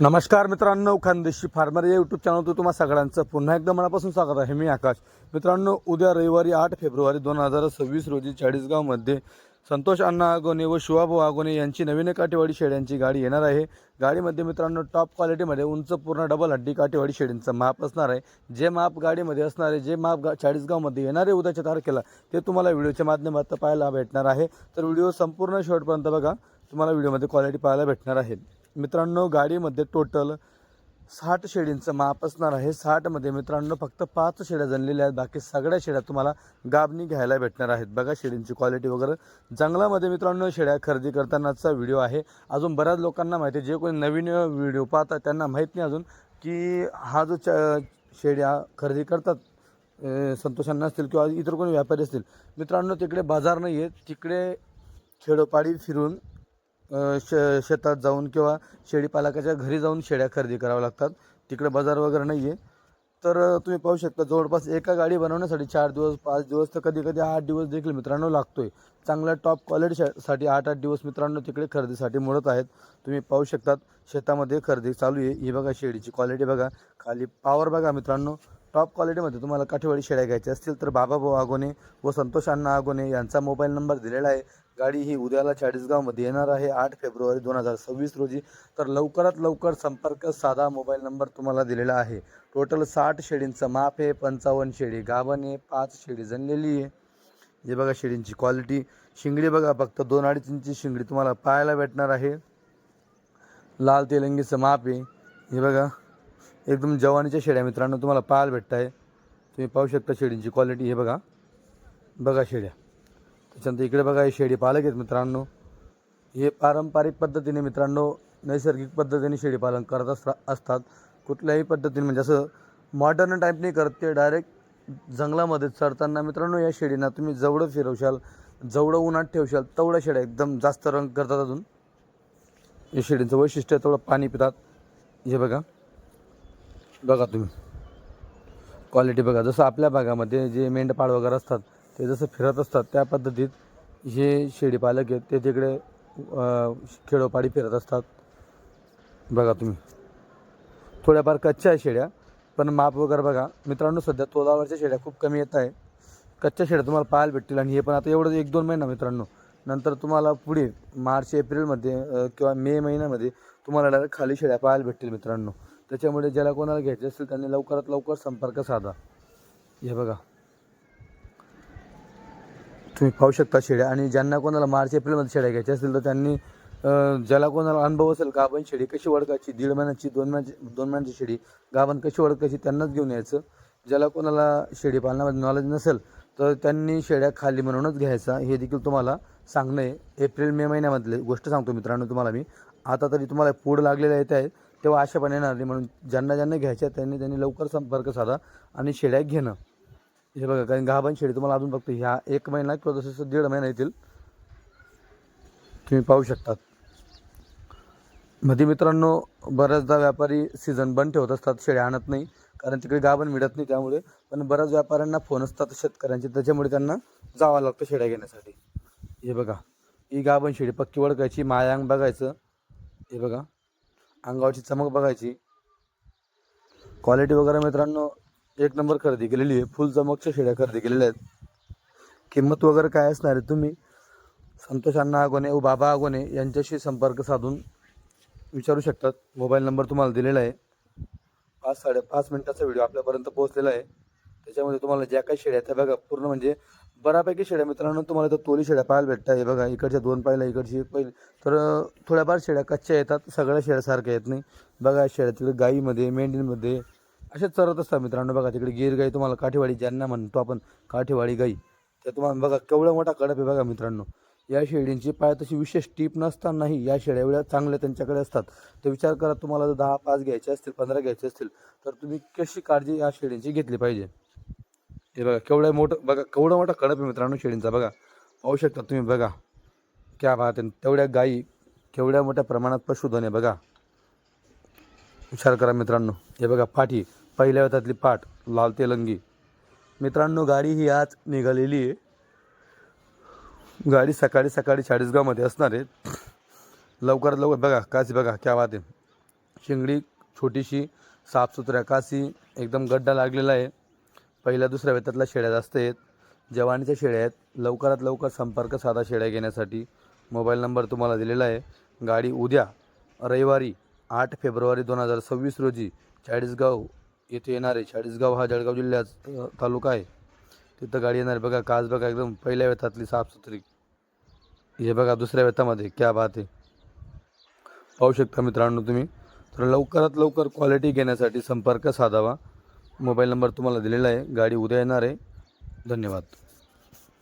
नमस्कार मित्रांनो खानदेशी फार्मर या यूट्यूब चॅनलवर तुम्हा सगळ्यांचं पुन्हा एकदा मनापासून स्वागत आहे. मी आकाश. मित्रांनो उद्या रविवारी आठ फेब्रुवारी दोन हजार सव्वीस रोजी चाळीसगावमध्ये संतोष अण्णा आगोने व शिवाभाऊ आगोने यांची नवीन काठेवाडी शेड्यांची गाडी येणार आहे. गाडीमध्ये मित्रांनो टॉप क्वालिटीमध्ये उंच पूर्ण डबल हड्डी काठेवाडी शेडींचं माप असणार आहे. जे माप गाडीमध्ये असणार आहे जे माप गा चाळीसगावमध्ये येणारे उद्याच्या तारखेला ते तुम्हाला व्हिडिओच्या माध्यमातून पाहायला भेटणार आहे. तर व्हिडिओ संपूर्ण शेवटपर्यंत बघा. तुम्हाला व्हिडिओमध्ये क्वालिटी पाहायला भेटणार आहे. मित्रांनो गाडीमध्ये टोटल साठ शेडींचं माप असणार आहे. साठमध्ये मित्रांनो फक्त पाच शेड्या जणलेल्या आहेत. बाकी सगळ्या शेड्या तुम्हाला गाबणी घ्यायला भेटणार आहेत. बघा शेडींची क्वालिटी वगैरे. जंगलामध्ये मित्रांनो शेड्या खरेदी करतानाचा व्हिडिओ आहे. अजून बऱ्याच लोकांना माहिती आहे जे कोणी नवीन व्हिडिओ पाहतात त्यांना माहीत नाही अजून की हा जो च शेड्या खरेदी करतात संतोषांना असतील किंवा इतर कोणी व्यापारी असतील. मित्रांनो तिकडे बाजार नाही आहे तिकडे खेडोपाडी फिरून श शेतात जाऊन किंवा शेळीपालकाच्या घरी जाऊन शेळ्या खरेदी कराव्या लागतात. तिकडे बाजार वगैरे नाही आहे तर तुम्ही पाहू शकता जवळपास एका गाडी बनवण्यासाठी चार दिवस पाच दिवस तर कधी कधी आठ दिवस देखील मित्रांनो लागतो आहे चांगल्या टॉप क्वालिटीसाठी आठ आठ दिवस मित्रांनो तिकडे खरेदीसाठी मोडत आहेत. तुम्ही पाहू शकतात शेतामध्ये खरेदी चालू आहे. ही बघा शेळीची क्वालिटी बघा. खाली पावर बघा मित्रांनो. टॉप क्वालिटीमध्ये तुम्हाला काठेवाडी शेळ्या घ्यायच्या असतील तर बाबाभाऊ आगोने व संतोष अण्णा आगोने यांचा मोबाईल नंबर दिलेला आहे. गाडी ही उद्याला चाळीसगावमध्ये येणार आहे आठ फेब्रुवारी दोन हजार सव्वीस रोजी. तर लवकरात लवकर संपर्क साधा मोबाईल नंबर तुम्हाला दिलेला आहे. टोटल साठ शेडींचं माप आहे पंचावन्न शेडी गाभण आहे पाच शेडी जणलेली आहे. हे बघा शेडींची क्वालिटी शिंगडी बघा फक्त दोन अडीच इंची शिंगडी तुम्हाला पाहायला भेटणार आहे. लाल तेलंगीचं माप आहे. हे बघा. एकदम जवानीच्या शेड्या मित्रांनो तुम्हाला पाहायला भेटत आहे तुम्ही पाहू शकता शेडींची क्वालिटी हे बघा. बघा शेड्या. त्याच्यानंतर इकडे बघा हे शेडी पालक आहेत मित्रांनो. हे पारंपरिक पद्धतीने मित्रांनो नैसर्गिक पद्धतीने शेळी पालन करत असता असतात. कुठल्याही पद्धतीने म्हणजे असं मॉडर्न टाईप नाही करत. ते डायरेक्ट जंगलामध्ये चढताना मित्रांनो या शेळींना तुम्ही जवळ फिरवशाल जेवढं उन्हात ठेवशाल तेवढ्या शेळ्या एकदम जास्त रंग करतात अजून. या शेळींचं वैशिष्ट्य तेवढं पाणी पितात. हे बघा. बघा तुम्ही. क्वालिटी बघा. जसं आपल्या भागामध्ये जे मेंढपाळ वगैरे असतात ते जसं फिरत असतात त्या पद्धतीत हे शेळीपालक आहेत. ते तिकडे खेडोपाडी फिरत असतात. बघा तुम्ही. थोड्याफार कच्च्या आहे शेळ्या पण माप वगैरे बघा. मित्रांनो सध्या तोलावरच्या शेळ्या खूप कमी येत आहे. कच्च्या शेळ्या तुम्हाला पाहायला भेटतील. आणि हे पण आता एवढं एक दोन महिना मित्रांनो. नंतर तुम्हाला पुढे मार्च एप्रिलमध्ये किंवा मे महिन्यामध्ये तुम्हाला डायरेक्ट खाली शेळ्या पाहायला भेटतील मित्रांनो. त्याच्यामुळे ज्याला कोणाला घ्यायचे असेल त्यांनी लवकरात लवकर संपर्क साधा. हे बघा. तुम्ही पाहू शकता शेड्या. आणि ज्यांना कोणाला मार्च एप्रिलमध्ये शेड्या घ्यायच्या असतील तर त्यांनी ज्याला कोणाला अनुभव असेल गाभण शेळी कशी ओळखायची दीड महिन्याची दोन महिन्याची दोन महिन्याची शेळी गाभण कशी ओळखायची त्यांनाच घेऊन यायचं. ज्याला कोणाला शेळी पालनामध्ये नॉलेज नसेल तर त्यांनी शेळ्या खाली म्हणूनच घ्यायचा. हे देखील तुम्हाला सांगणं आहे. एप्रिल मे महिन्यामधले गोष्ट सांगतो मित्रांनो तुम्हाला मी. आता तरी तुम्हाला पूड लागलेल्या येत आहेत. तेव्हा अशा पण येणार नाही म्हणून ज्यांना ज्यांना घ्यायच्या त्यांनी त्यांनी लवकर संपर्क साधा आणि शेळ्या घेणं. हे बघा कारण गाभण शेळी तुम्हाला अजून फक्त ह्या एक महिना किंवा जसं जसं दीड महिना येतील तुम्ही पाहू शकतात. मध्ये मित्रांनो बऱ्याचदा व्यापारी सीझन बंद ठेवत असतात शेळ्या आणत नाही कारण तिकडे गाभण मिळत नाही त्यामुळे. पण बऱ्याच व्यापाऱ्यांना फोन असतात शेतकऱ्यांचे त्याच्यामुळे त्यांना जावं लागतं शेळ्या घेण्यासाठी. हे बघा ही गाभण शेळी पक्की ओळखायची मायांग बघायचं. हे बघा. अंगावरची चमक बघायची. क्वालिटी वगैरे मित्रांनो एक नंबर खरेदी केलेली आहे. फुल चमकच्या शेळ्या खरेदी केलेल्या आहेत. किंमत वगैरे काय असणार आहे तुम्ही? संतोष अण्णा आगोने व बाबा आगोने यांच्याशी संपर्क साधून विचारू शकतात. मोबाईल नंबर तुम्हाला दिलेला आहे. पाच साडेपाच मिनटाचा व्हिडिओ आपल्यापर्यंत पोहोचलेला आहे. त्याच्यामध्ये तुम्हाला ज्या काही शेड्या आहेत त्या बघा. पूर्ण म्हणजे बऱ्यापैकी शेड्या. मित्रांनो तुम्हाला तर तोली शेड्या पाहायला भेटतात. हे बघा इकडच्या दोन पाहिल्या इकडची एक पहिली तर थोड्याफार शेड्या कच्च्या येतात. सगळ्या शेड्यासारख्या येत नाही. बघा शेळ्या तिकडे गाईमध्ये मेंढीमध्ये असे चरत असतात मित्रांनो. बघा तिकडे गिर गाई तुम्हाला काठेवाडी ज्यांना म्हणतो आपण काठेवाडी गाई. त्या तुम्हाला बघा केवढा मोठा कडप आहे बघा मित्रांनो. या शेळींची पाय तशी विशेष टीप नसतानाही या शेळ्या एवढ्या चांगल्या त्यांच्याकडे असतात. तर विचार करा तुम्हाला जर दहा पाच घ्यायचे असतील पंधरा घ्यायचे असतील तर तुम्ही कशी काळजी या शेळींची घेतली पाहिजे? हे बघा केवढं मोठं बघा केवढा मोठा कडप आहे मित्रांनो शेळींचा बघा. पाहू शकता तुम्ही बघा. क्या पाहते तेवढ्या गायी केवढ्या मोठ्या प्रमाणात पशुधन आहे बघा. विचार करा मित्रांनो. हे बघा पाठी पहिल्या वेतातली पाठ लाल तेलंगी. मित्रांनो गाडी ही आज निघालेली आहे. गाडी सकाळी सकाळी चाळीसगावमध्ये असणार आहे. लवकरात लवकर बघा काच बघा क्या बात आहे. छोटीशी साफसुथऱ्या कासी एकदम गड्डा लागलेला आहे. पहिल्या दुसऱ्या वेतातल्या शेळ्या जास्त आहेत. जवानीच्या शेळ्या आहेत. लवकरात लवकर संपर्क साधा शेळ्या घेण्यासाठी मोबाईल नंबर तुम्हाला दिलेला आहे. गाडी उद्या रविवारी आठ फेब्रुवारी दोन हजार सव्वीस रोजी चाळीसगाव येथे येणार आहे चाळीसगाव हा जळगाव जिल्ह्यात तालुका आहे. तिथं गाडी येणार बघा काच बघा एकदम पहिल्या वेतातली साफसुथरी. हे बघा दुसऱ्या वेतामध्ये क्या बात आहे. पाहू शकता मित्रांनो तुम्ही. तर लवकरात लवकर क्वालिटी घेण्यासाठी संपर्क साधावा. मोबाईल नंबर तुम्हाला दिलेला आहे. गाडी उद्या येणार आहे. धन्यवाद.